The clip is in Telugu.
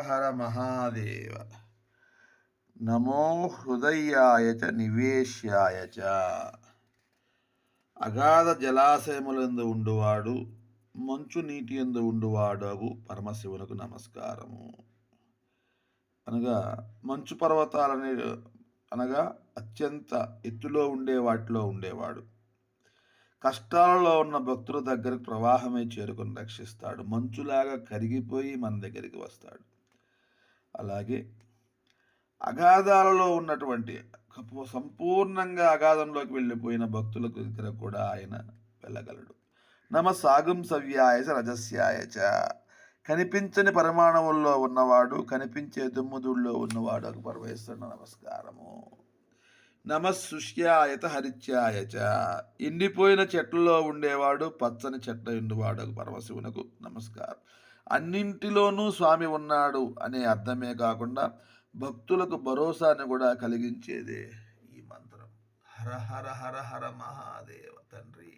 హర మహాదేవ. నమో హృదయాయ చ నివేశ్యాయ చ. అగాధ జలాశయములందు ఉండువాడు మంచు నీటి ఎందు ఉండువాడవు పరమశివునకు నమస్కారము. అనగా మంచు పర్వతాలనే అనగా అత్యంత ఎత్తులో ఉండే వాటిలో ఉండేవాడు. కష్టాలలో ఉన్న భక్తుల దగ్గరకు ప్రవాహమే చేరుకొని రక్షిస్తాడు. మంచులాగా కరిగిపోయి మన దగ్గరికి వస్తాడు. అలాగే అగాధాలలో ఉన్నటువంటి సంపూర్ణంగా అగాధంలోకి వెళ్ళిపోయిన భక్తులకు దగ్గర కూడా ఆయన వెళ్ళగలడు. నమ సాగం సవ్యాయచ రజస్యాయచ కనిపించని పరిమాణముల్లో ఉన్నవాడు కనిపించే దుమ్ముదుల్లో ఉన్నవాడు ఒక పరమేశ్వరుని నమస్కారము. నమశుష్యాయత హరిత్యాయచ. ఎండిపోయిన చెట్లలో ఉండేవాడు పచ్చని చెట్ల ఉండేవాడు పరమశివునకు నమస్కారం. అన్నింటిలోనూ స్వామి ఉన్నాడు అనే అర్థమే కాకుండా భక్తులకు భరోసాను కూడా కలిగించేదే ఈ మంత్రం. హర హర హర హర మహాదేవ తండ్రి.